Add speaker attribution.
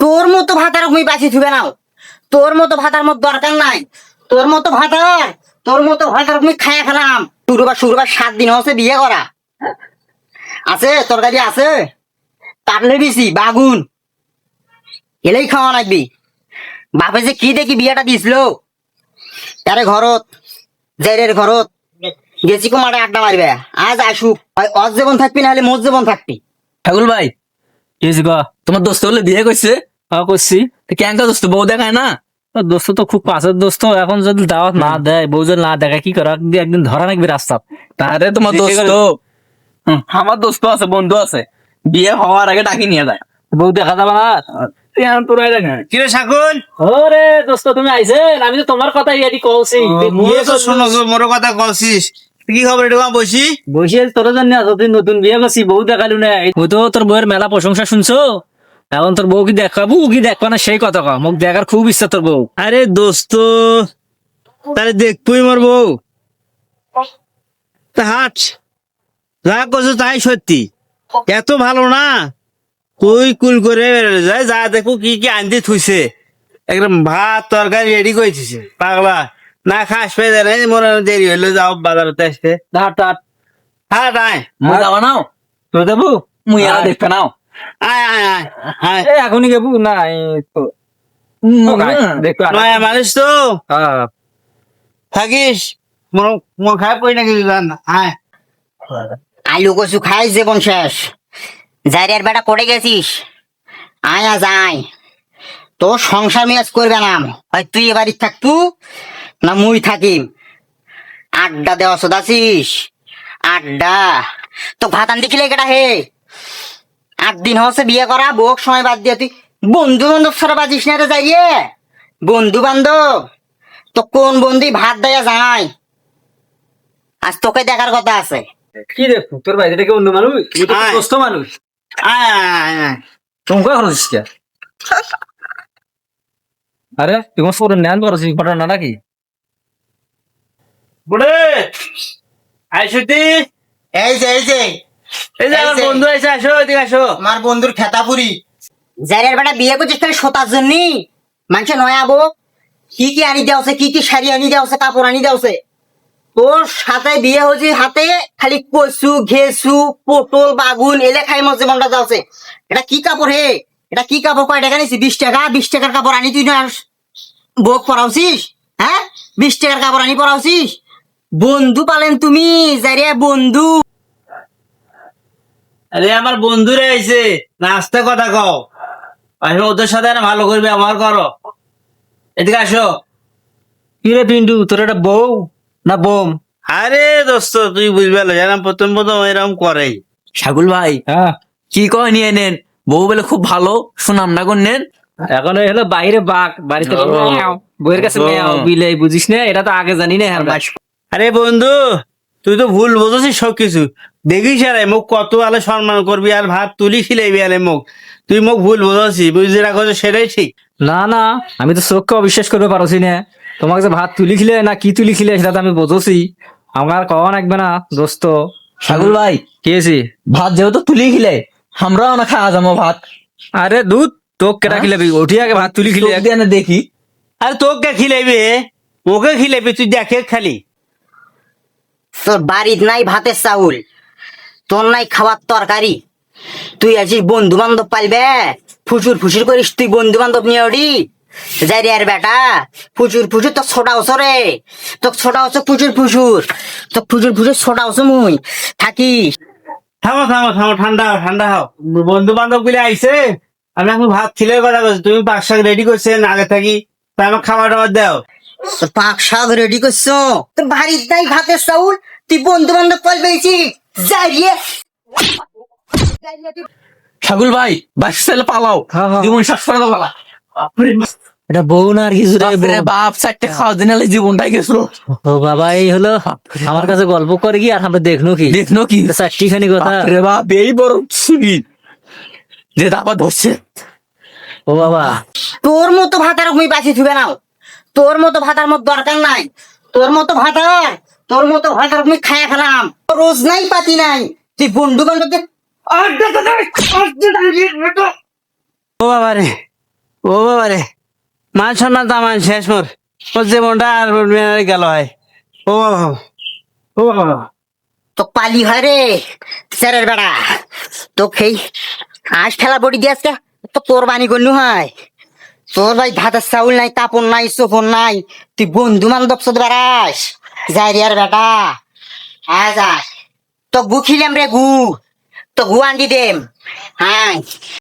Speaker 1: তোর মতো ভাতার তুমি বাঁচি থুবে নাও। তোর মতো ভাতার মতো দরকার নাই। তোর মতো ভাতার, তোর মতো ভাতার তুমি খায়া খেলাম শুরুবার শুরুবার সাত দিন হচ্ছে বিয়ে করা। আছে, তরকারি আছে। কাটলে দিছি বাগুন। এলেই খাওয়া লাগবি। বাপে যে কি দেখি বিয়েটা দিছিল? তারে ঘরত জেরের ঘরত। গেছি কুমারে আড্ডা মারবে। আজ আসুক। অজ জীবন থাকবি না হলে জীবন থাকবি।
Speaker 2: ঠাকুর ভাই
Speaker 3: ক,
Speaker 2: তোমার দোস্ত হলে বিয়ে করছে
Speaker 3: হ্যাঁ করছি
Speaker 2: ক্যাঙ্কা দোস্ত বউ দেখায় না?
Speaker 3: দোস্ত তো খুব পাশের দোস্ত এখন যদি দাওয়াত না দেয় বউ যদি না দেখায় কি করা? একদিন ধরা নাকবি রাস্তা
Speaker 2: তারে তোমার দোস্ত। আমার দোস্ত আছে বন্ধু আছে। বিয়ে হওয়ার আগে ডাকি নিয়ে যায়।
Speaker 3: বউ দেখা যাবে না?
Speaker 2: তোরা দেখা।
Speaker 4: কিরে শাকুন?
Speaker 3: ওরে দোস্ত তুমি আইছেন? আমি তো তোমার কথা ইয়াদি কলছি
Speaker 4: বিয়ে তো শুনো গো, কথা কলছিস কি খবর এটা বসি?
Speaker 3: বসে তোর জন্য তুই নতুন বিয়ে করছি বউ দেখালু না। তো তোর বউয়ের মেলা প্রশংসা শুনছো? এখন তোর বউ কি দেখাবো কি দেখবা না সেই কথা কম মোক দেখার খুব ইচ্ছা তোর বউ।
Speaker 4: আরে দোস্ত তাহলে দেখবই মোর বউ। তা হাট যা করছ তাই সত্যি। এত ভালো না? তুই কুল করে যায় যা দেখো কি কি আনতে থুইছে। একদম ভাত তরকারি রেডি করেছিস পাগলা। না খাস পেয়ে মোর আর দেরি হইল যাও বাজারতে আসতে।
Speaker 3: হাট হাট।
Speaker 4: হাট আয়।
Speaker 2: মুই যাবা নাও?
Speaker 3: তোর দেবো?
Speaker 2: মুই আর দেখবে নাও।
Speaker 4: আয় আয় আয় আয়।
Speaker 3: এ এখনই গেবু? না তো।
Speaker 4: নয়া মানুষ তো?
Speaker 3: হ্যাঁ।
Speaker 4: থাকিস? খাই পড়ি নাকি
Speaker 1: আলু কচু খাই জীবন শেষ। জাইরের বেটা করে গেছিস? আয় আজ আয়। তোর সংসার মেয়াজ করবে না হয় তুই এবারই থাকতু না মুই থাকিম। আড্ডা দেওয়া সদাছিস। আড্ডা। তো ভাত ভাতান দেখিলে কেটা হে? আট দিন হচ্ছে বিয়ে করা বউক সময় বাদ দিয়ে তুই বন্ধু বান্ধব সারা বাজিস না রে যাইয়ে। বন্ধু বান্ধব তো কোন বন্ধু ভাত দেয়া যায়? আজ তোকে দেখার কথা আছে।
Speaker 3: কি দেখো তোর ভাই এটা কি অন্য মানুষ? তুই তো
Speaker 4: আয়।
Speaker 3: দোস্ত মানুষ। তোমাকে কে আরে তুই কোন সরে নেন করছিস ঘটনা নাকি?
Speaker 4: বুড়ে আইসুতি
Speaker 1: এই যে এই যে।
Speaker 4: এই যে আমার বন্ধু এসে আসো এদিকে আসো।
Speaker 1: আমার বন্ধুর খেতাপুরি। জারের বেটা বিয়ে করছিস তাহলে সোতার জন্য? মানুষে নয় আবো কি কি আনি দেওছে কি কি শাড়ি আনি দেওছে কাপড় আনি দেওছে তোর সাথে বিয়ে হয়েছে হাতে খালি কচু ঘেসু পটল বাগুন এলে খাই মজে মনটা যাচ্ছে এটা কি কাপড় হে? এটা কি কাপড়? কয় টাকা নিছি বিশ টাকা? বিশ টাকার কাপড় আনি তুই না বোক পরাওছিস হ্যাঁ? বিশ টাকার কাপড় আনি পরাওছিস বন্ধু পালেন তুমি জারিয়া বন্ধু।
Speaker 4: আরে আমার বন্ধুরা আইছে নাস্তা কথা কও। আসো ওদের সাথে না ভালো করে ব্যবহার করো। এদিকে আসো।
Speaker 3: কি রে পিন্টু তোর একটা বউ না বোম?
Speaker 4: আরে দোস্ত তুই বুঝবে না জানাম প্রথম প্রথম এরকম করে
Speaker 2: শাগুল ভাই
Speaker 3: হ্যাঁ।
Speaker 2: কি কয় নিয়ে নেন? বউ বলে খুব ভালো সুনাম না নেন।
Speaker 3: এখন এই হলো বাইরে বাঘ বাড়িতে বইয়ের কাছে। ম্যাও বিলাই বুঝিস না এটা তো আগে জানি না আমরা।
Speaker 4: আরে বন্ধু তুই তো ভুল বুঝছিস সব কিছু দেখিস আরে মুখ কত আলে সম্মান করবি আর ভাত তুলি খিলাইবি আরে মুখ তুই মুখ ভুল বুঝছিস বুঝতে রাখো সেটাই ঠিক।
Speaker 3: না না আমি তো চোখকে অবিশ্বাস করতে পারছি না। তোমাকে যে ভাত তুলি খিলে না কি তুলি খিলে সেটা তো আমি বুঝছি। আমার কওয়া লাগবে না দোস্ত।
Speaker 2: শাগুল ভাই
Speaker 3: কি হয়েছি?
Speaker 2: ভাত যেহেতু তুলি খিলে আমরাও না খাওয়া যাব ভাত।
Speaker 3: আরে দুধ তোক কেটা খিলাবি? উঠি আগে ভাত তুলি খিলে
Speaker 2: দেখি।
Speaker 4: আরে তোকে খিলাইবি ওকে খিলাইবি তুই দেখে খালি।
Speaker 1: তোর বাড়ির নাই ভাতের চাউল, তোর নাই খাবার তরকারি। তুই আছিস বন্ধু বান্ধব পাইবে ফুচুর ফুচুর করিস তুই বন্ধু বান্ধব নিয়ে ওডি যাই রে আর বেটা ফুচুর ফুচুর তো ছোটা হস রে তো ছোটা হস ফুচুর ফুচুর তো ফুচুর ফুচুর ছোটা হস মুই, থাকিস।
Speaker 4: থামো থামো থামো, ঠান্ডা ঠান্ডা হও। বন্ধু বান্ধব গুলি আইছে, আমি এখন ভাত ছিলে কথা বলছি তুমি শাক রেডি করছেন, আগে থাকি তাই আমার খাবার টাবার দাও।
Speaker 1: পাক শাক রেডি করছ? তোর বাড়ির নাই ভাতের চাউল তুই বন্ধু বান্ধব পাইবেছি যাই রে।
Speaker 2: শাগুল ভাই পালাও।
Speaker 3: হ্যাঁ, হ্যাঁ।
Speaker 2: জীবন শেষ করে দাও পালা।
Speaker 3: এটা বউ না আর কিছু রে
Speaker 2: বাপ চারটে খাওয়া দিন জীবনটাই গেছিল।
Speaker 3: ও বাবা এই হলো আমার কাছে গল্প করে কি আর আমরা দেখনো কি?
Speaker 2: দেখনো কি?
Speaker 3: চারটি খানি কথা।
Speaker 2: রে বাপ এই বড় ছুরি। যে দাবা ধরছে।
Speaker 3: ও বাবা।
Speaker 1: তোর মতো ভাতার তুমি বাঁচি থুবে নাও তোর মতো ভাতার মতো দরকার নাই। তোর মতো ভাতার তোর মতো ভাতার তুমি খায়া খেলাম রোজ নাই পাতি নাই। তুই বন্ধু বান্ধবকে
Speaker 4: ও বাবা রে ও বাবা রে মান সম্মান তামান শেষ মোর। ওর জীবনটা আর গেল হয়। ও বাবা ও বাবা।
Speaker 1: তো পালি হয় রে স্যারের বেড়া। তো খেই আজ খেলা বডি দিয়ে আজকে তো কোরবানি করলু হয়। তোর ভাই ভাতের চাউল নাই তাপন নাই সোফন নাই। তুই বন্ধু বান্ধব সাথে বেড়াস। যাই রে আর বেটা। হ্যাঁ যা। তো গু খিলাম রে গু। তো গু আন্দি দেম। হ্যাঁ।